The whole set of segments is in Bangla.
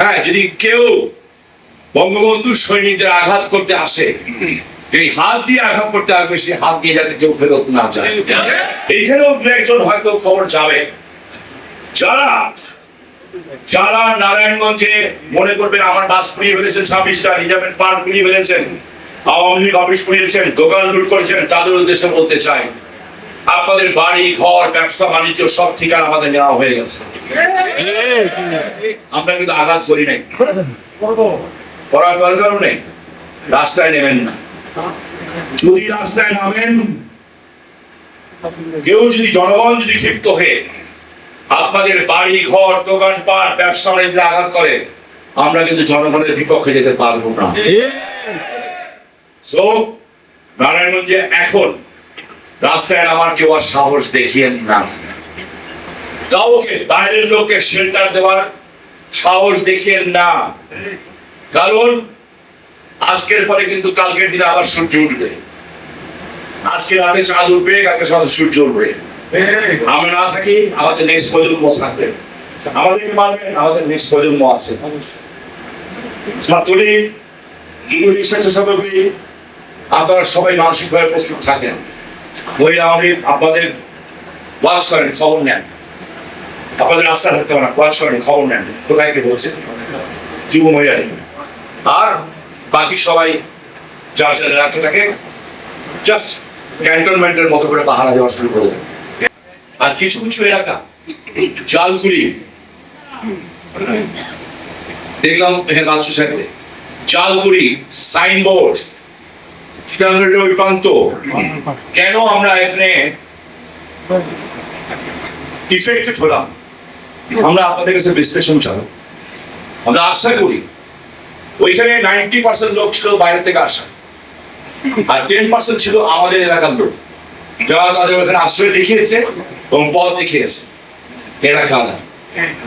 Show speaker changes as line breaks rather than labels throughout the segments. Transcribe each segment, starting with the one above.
হ্যাঁ যদি কেউ বঙ্গবন্ধু সৈনিকদের আঘাত করতে আসে, এই হাত দিয়ে আঘাত করতে আসবে, সেই হাত দিয়ে যাতে কেউ ফেরত না যায়। এইখানেও একজন হয়তো খবর যাবে। যারা যারা নারায়ণগঞ্জে মনে করবেন আমার বাস পুড়িয়ে ফেলেছেন, ছাব্বিশটা রিজার্ভের পার্ক পুড়িয়ে ফেলেছেন, আওয়ামী লীগ অফিস পুড়িয়েছেন, দোকান লুট করেছেন, তাদের উদ্দেশ্যে বলতে চাই আপনাদের বাড়ি ঘর ব্যবসা বাণিজ্য সব ঠিকানা আমাদের নেওয়া হয়ে গেছে। আমরা কিন্তু আঘাত করি নাই। করার দরকারও নেই। রাস্তায় নেবেন না। যদি রাস্তায় নামেন কেউ যদি জনগণ যদি ক্ষিপ্ত হয়ে আপনাদের বাড়ি ঘর দোকানপাট ব্যবসা বাণিজ্যে আঘাত করে আমরা কিন্তু জনগণের বিপক্ষে যেতে পারব না। সো নারায়ণগঞ্জে এখন রাস্তায় আমার কেউ আর সাহস দেখিয়েন না কাউকে বাইরের লোককে শেল্টার দেওয়ার সাহস দেখিয়েন না। কারণ আজকের পরে কিন্তু কালকের দিনে আবার সূর্য উঠবে। আজকে রাতে চাঁদ উঠবে, কালকে সকালে সূর্য উঠবে। আমরা না থাকি, আমাদের নেক্সট প্রজন্ম থাকবে। আমাদেরকে মানবেন আমাদের নেক্সট প্রজন্ম আছে। ছাত্রলীগ যুবলীগ স্বেচ্ছাসেবকী আপনারা সবাই মানসিকভাবে প্রস্তুত থাকেন। মহিলা আপনাদের করেন, খবর নেন। আপনাদের আস্থা থাকতে করেন, খবর নেন। কোথায় কি বলছে? যুব আর বাকি সবাই যার রাখতে থাকে জাস্ট ক্যান্টনমেন্টের মতো করে পাহারা দেওয়া শুরু করে আর কিছু কিছু এলাকা, জালকুড়ি, দেখলাম এখানে বাচ্চু সাহেবে, জালকুড়ি সাইনবোর্ড প্রান্ত। কেন আমরা এখানে ইফেক্টেড হলাম আমরা আপনাদের কাছে বিশ্লেষণ চালাম আমরা আশা করি ওইখানে নাইনটি পার্সেন্ট লোক ছিল বাইরে থেকে আসা। আর টেন পার্সেন্ট ছিল আমাদের এলাকার লোক। যারা তাদের ওখানে আশ্রয় দেখিয়েছে এবং পথ দেখিয়েছে। এরা কারা?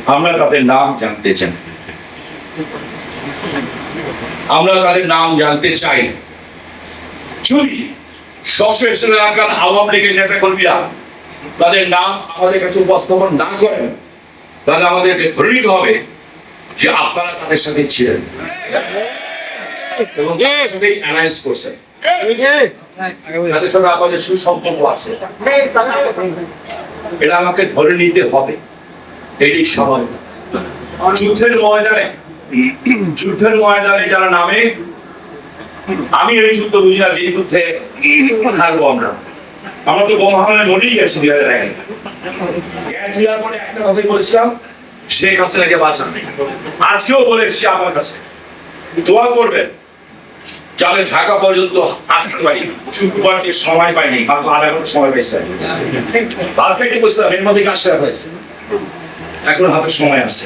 আমরা তাদের নাম জানতে চাই। আমরা তাদের নাম জানতে চাই। যদি সশস্ত্র এলাকার আওয়ামী লীগের নেতা কর্মীরা তাদের নাম আমাদের কাছে উপস্থাপন না করেন, তাহলে আমাদেরকে নিতে হবে যে আপনারা তাদের সাথে ছিলেন এবং তাদের অ্যালায়েন্স করছেন। তাদের সাথে আমাদের সুসম্পর্ক আছে। এটা আমাকে ধরে নিতে হবে। এটি স্বাভাবিক যুদ্ধের ময়দানে যুদ্ধের ময়দানে যারা নামে আমি এই যুদ্ধ বুঝি না, যে যুদ্ধে হারবো আমরা। আমরা তো বোমা হামলায় মরেই গেছি দুই হাজার একে। জ্ঞান ফেরার পরে একটা কথাই বলেছিলাম, শেখ হাসিনাকে বাঁচান। আজকেও বলে এসেছি আমার কাছে। দোয়া করবেন, যাতে ঢাকা পর্যন্ত আসতে পারি। শুক্রবার যে সময় পাইনি, মাত্র আধা ঘণ্টা সময় পেয়েছে আজকে কি বলছিলাম, এর মধ্যে কাজ করা হয়েছে। এখন হাতে সময় আছে।